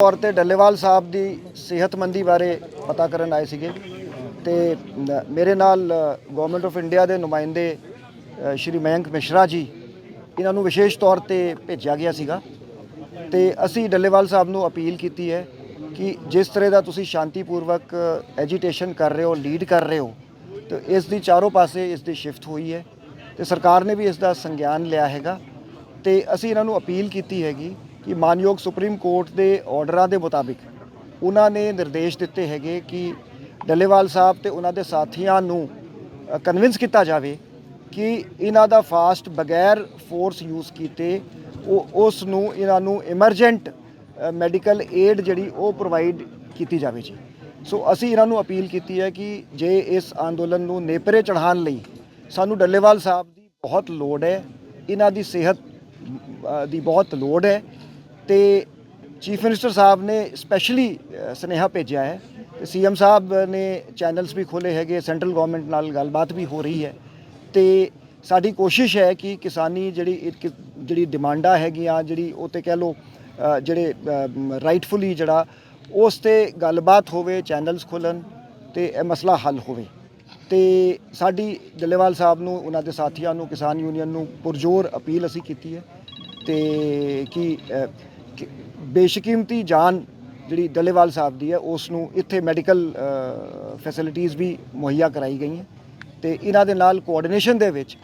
ਤੌਰ ਤੇ ਡੱਲੇਵਾਲ ਸਾਹਿਬ ਦੀ ਸਿਹਤਮੰਦੀ ਬਾਰੇ ਪਤਾ ਕਰਨ ਆਏ ਸੀਗੇ ਤੇ ਮੇਰੇ ਨਾਲ ਗਵਰਨਮੈਂਟ ਆਫ ਇੰਡੀਆ ਦੇ ਨੁਮਾਇੰਦੇ ਸ਼੍ਰੀ ਮਯੰਕ ਮਿਸ਼ਰਾ ਜੀ, ਇਹਨਾਂ ਨੂੰ ਵਿਸ਼ੇਸ਼ ਤੌਰ ਤੇ ਭੇਜਿਆ ਗਿਆ ਸੀਗਾ ਤੇ ਅਸੀਂ ਡੱਲੇਵਾਲ ਸਾਹਿਬ ਨੂੰ ਅਪੀਲ ਕੀਤੀ ਹੈ ਕਿ ਜਿਸ ਤਰ੍ਹਾਂ ਦਾ ਤੁਸੀਂ ਸ਼ਾਂਤੀਪੂਰਵਕ ਐਜੀਟੇਸ਼ਨ ਕਰ ਰਹੇ ਹੋ ਲੀਡ ਕਰ ਰਹੇ ਹੋ, ਤੇ ਇਸ ਦੀ ਚਾਰੋਂ ਪਾਸੇ ਇਸ ਦੀ ਸ਼ਿਫਟ ਹੋਈ ਹੈ ਤੇ ਸਰਕਾਰ ਨੇ ਵੀ ਇਸ ਦਾ ਸੰਗਿਆਨ ਲਿਆ ਹੈਗਾ ਤੇ ਅਸੀਂ ਇਹਨਾਂ ਨੂੰ ਅਪੀਲ ਕੀਤੀ ਹੈਗੀ ਕਿ ਮਾਨਯੋਗ ਸੁਪਰੀਮ ਕੋਰਟ ਦੇ ਆਰਡਰਾਂ ਦੇ ਮੁਤਾਬਿਕ ਉਹਨਾਂ ਨੇ ਨਿਰਦੇਸ਼ ਦਿੱਤੇ ਹੈਗੇ ਕਿ ਡੱਲੇਵਾਲ ਸਾਹਿਬ ਤੇ ਉਹਨਾਂ ਦੇ ਸਾਥੀਆਂ ਨੂੰ ਕਨਵਿੰਸ ਕੀਤਾ ਜਾਵੇ ਕਿ ਇਹਨਾਂ ਦਾ ਫਾਸਟ ਬਗੈਰ ਫੋਰਸ ਯੂਜ਼ ਕੀਤੇ ਉਹ, ਉਸ ਨੂੰ, ਇਹਨਾਂ ਨੂੰ ਐਮਰਜੈਂਟ ਮੈਡੀਕਲ ਏਡ ਜਿਹੜੀ ਉਹ ਪ੍ਰੋਵਾਈਡ ਕੀਤੀ ਜਾਵੇ ਜੀ। ਸੋ ਅਸੀਂ ਇਹਨਾਂ ਨੂੰ ਅਪੀਲ ਕੀਤੀ ਹੈ ਕਿ ਜੇ ਇਸ ਅੰਦੋਲਨ ਨੂੰ ਨੇਪਰੇ ਚੜ੍ਹਾਉਣ ਲਈ ਸਾਨੂੰ ਡੱਲੇਵਾਲ ਸਾਹਿਬ ਦੀ ਬਹੁਤ ਲੋੜ ਹੈ, ਇਹਨਾਂ ਦੀ ਸਿਹਤ ਦੀ ਬਹੁਤ ਲੋੜ ਹੈ ਤੇ ਚੀਫ ਮਿਨਿਸਟਰ ਸਾਹਿਬ ਨੇ ਸਪੈਸ਼ਲੀ ਸੁਨੇਹਾ ਭੇਜਿਆ ਹੈ ਤੇ ਸੀਐਮ ਸਾਹਿਬ ਨੇ ਚੈਨਲਸ ਵੀ ਖੋਲੇ ਹੈਗੇ ਸੈਂਟਰਲ ਗਵਰਨਮੈਂਟ ਨਾਲ ਗੱਲਬਾਤ ਵੀ ਹੋ ਰਹੀ ਹੈ ਤੇ ਸਾਡੀ ਕੋਸ਼ਿਸ਼ ਹੈ ਕਿ ਕਿਸਾਨੀ ਜਿਹੜੀ ਇੱਕ ਜਿਹੜੀ ਡਿਮਾਂਡਾਂ ਹੈਗੀਆਂ, ਜਿਹੜੀ ਉਹ ਤੇ ਕਹਿ ਲਓ ਜਿਹੜੇ ਰਾਈਟਫੁਲੀ ਜਿਹੜਾ ਉਸ ਤੇ ਗੱਲਬਾਤ ਹੋਵੇ ਚੈਨਲਸ ਖੁੱਲਣ ਤੇ ਇਹ ਮਸਲਾ ਹੱਲ ਹੋਵੇ। ਤੇ ਸਾਡੀ ਡੱਲੇਵਾਲ ਸਾਹਿਬ ਨੂੰ, ਉਹਨਾਂ ਦੇ ਸਾਥੀਆਂ ਨੂੰ, ਕਿਸਾਨ ਯੂਨੀਅਨ ਨੂੰ ਪੁਰਜ਼ੋਰ ਅਪੀਲ ਅਸੀਂ ਕੀਤੀ ਹੈ ਤੇ ਕਿ ਬੇਸ਼ਕੀਮਤੀ ਜਾਨ ਜਿਹੜੀ ਡੱਲੇਵਾਲ ਸਾਹਿਬ ਦੀ ਹੈ ਉਸ ਨੂੰ ਇੱਥੇ ਮੈਡੀਕਲ ਫੈਸਿਲਿਟੀਆਂ ਵੀ ਮੁਹੱਈਆ ਕਰਾਈ ਗਈਆਂ ਤੇ ਇਹਨਾਂ ਦੇ ਨਾਲ ਕੋਆਰਡੀਨੇਸ਼ਨ ਦੇ ਵਿੱਚ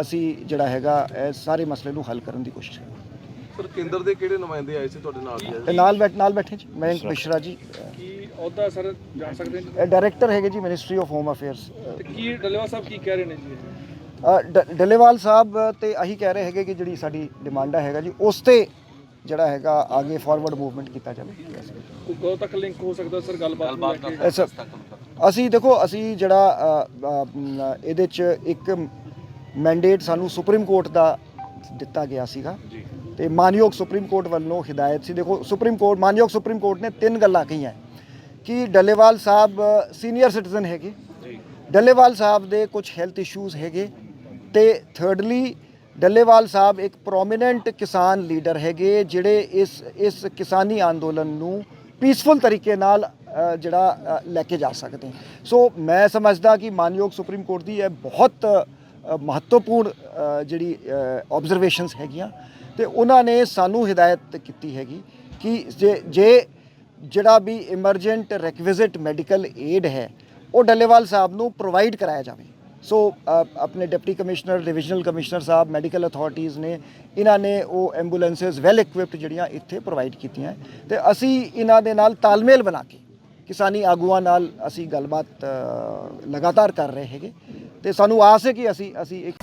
ਅਸੀਂ ਜਿਹੜਾ ਹੈਗਾ ਇਹ ਸਾਰੇ ਮਸਲੇ ਨੂੰ ਹੱਲ ਕਰਨ ਦੀ ਕੋਸ਼ਿਸ਼ ਕਰਾਂਗੇ। ਸਰ ਕੇਂਦਰ ਦੇ ਕਿਹੜੇ ਨੁਮਾਇੰਦੇ ਆਏ ਸੀ ਤੁਹਾਡੇ ਨਾਲ ਜੀ? ਤੇ ਨਾਲ ਬੈਠ ਨਾਲ ਬੈਠੇ ਜੀ। ਮਯੰਕ ਮਿਸ਼ਰਾ ਜੀ। ਕੀ ਅਹੁਦਾ ਸਰ ਜਾਣ ਸਕਦੇ ਨੇ? ਇਹ ਡਾਇਰੈਕਟਰ ਹੈਗੇ ਜੀ ਮਿਨਿਸਟਰੀ ਆਫ ਹੋਮ ਅਫੇਅਰਸ ਤੇ ਕੀ ਡੱਲੇਵਾਲ ਸਾਹਿਬ ਕੀ ਕਹਿ ਰਹੇ ਨੇ ਜੀ? ਡੱਲੇਵਾਲ ਸਾਹਿਬ ਤੇ ਇਹੀ ਕਹਿ ਰਹੇ ਹੈਗੇ ਕਿ ਜਿਹੜੀ ਸਾਡੀ ਡਿਮਾਂਡ ਹੈਗਾ ਜੀ ਉਸ ਤੇ ਜਿਹੜਾ ਹੈਗਾ ਅੱਗੇ ਫਾਰਵਰਡ ਮੂਵਮੈਂਟ ਕੀਤਾ ਜਾਵੇ। ਕੋਈ ਕਦੋਂ ਤੱਕ ਲਿੰਕ ਹੋ ਸਕਦਾ ਸਰ? ਗੱਲਬਾਤ ਨੂੰ ਲੈ ਕੇ। ਇਸ ਅਸੀਂ ਦੇਖੋ ਅਸੀਂ ਜਿਹੜਾ ਅ, ਅ, ਮ, ਇਹਦੇ ਚ ਇੱਕ ਮੈਂਡੇਟ ਸਾਨੂੰ ਸੁਪਰੀਮ ਕੋਰਟ ਦਾ ਦਿੱਤਾ ਗਿਆ ਸੀਗਾ। ਤੇ ਮਾਨਯੋਗ ਸੁਪਰੀਮ ਕੋਰਟ ਵੱਲੋਂ ਹਦਾਇਤ ਸੀ। ਦੇਖੋ ਸੁਪਰੀਮ ਕੋਰਟ ਮਾਨਯੋਗ ਸੁਪਰੀਮ ਕੋਰਟ ਨੇ ਤਿੰਨ ਗੱਲਾਂ ਕਹੀਆਂ। ਕਿ ਡੱਲੇਵਾਲ ਸਾਹਿਬ ਸੀਨੀਅਰ ਸਿਟੀਜ਼ਨ ਹੈਗੇ। ਡੱਲੇਵਾਲ ਸਾਹਿਬ ਦੇ ਕੁਝ ਹੈਲਥ ਇਸ਼ੂਜ਼ ਹੈਗੇ। ਤੇ ਥਰਡਲੀ ਡੱਲੇਵਾਲ ਸਾਹਿਬ ਇੱਕ ਪ੍ਰੋਮਿਨੈਂਟ ਕਿਸਾਨ ਲੀਡਰ ਹੈਗੇ, ਜਿਹੜੇ ਇਸ ਇਸ ਕਿਸਾਨੀ ਅੰਦੋਲਨ ਨੂੰ ਪੀਸਫੁਲ ਤਰੀਕੇ ਨਾਲ ਜਿਹੜਾ ਲੈ ਕੇ ਜਾ ਸਕਦੇ ਸੋ ਮੈਂ ਸਮਝਦਾ ਕਿ ਮਾਨਯੋਗ ਸੁਪਰੀਮ ਕੋਰਟ ਦੀ ਇਹ ਬਹੁਤ ਮਹੱਤਵਪੂਰਨ ਜਿਹੜੀ ਆਬਜ਼ਰਵੇਸ਼ਨਸ ਹੈਗੀਆਂ। ਤੇ ਉਹਨਾਂ ਨੇ ਸਾਨੂੰ ਹਦਾਇਤ ਕੀਤੀ ਹੈਗੀ ਕਿ ਜੇ ਜੇ ਜਿਹੜਾ ਵੀ ਇਮਰਜੈਂਟ ਰੈਕਵਿਜ਼ਿਟ ਮੈਡੀਕਲ ਏਡ ਹੈ, ਉਹ ਡੱਲੇਵਾਲ ਸਾਹਿਬ ਨੂੰ ਪ੍ਰੋਵਾਈਡ ਕਰਾਇਆ ਜਾਵੇ। ਸੋ ਆਪਣੇ ਡਿਪਟੀ ਕਮਿਸ਼ਨਰ, ਡਿਵੀਜ਼ਨਲ ਕਮਿਸ਼ਨਰ ਸਾਹਿਬ, ਮੈਡੀਕਲ ਅਥਾਰਟੀਆਂ ਨੇ, ਇਹਨਾਂ ਨੇ ਉਹ ਐਂਬੂਲੈਂਸਸ ਵੈਲ ਇਕਵਿਪਡ ਜਿਹੜੀਆਂ ਇੱਥੇ ਪ੍ਰੋਵਾਈਡ ਕੀਤੀਆਂ ਤੇ ਅਸੀਂ ਇਹਨਾਂ ਦੇ ਨਾਲ ਤਾਲਮੇਲ ਬਣਾ ਕੇ ਕਿਸਾਨੀ ਆਗੂਆਂ ਨਾਲ ਅਸੀਂ ਗੱਲਬਾਤ ਲਗਾਤਾਰ ਕਰ ਰਹੇ ਹੈਗੇ। ਤੇ ਸਾਨੂੰ ਆਸ ਹੈ ਕਿ ਅਸੀਂ ਅਸੀਂ ਇੱਕ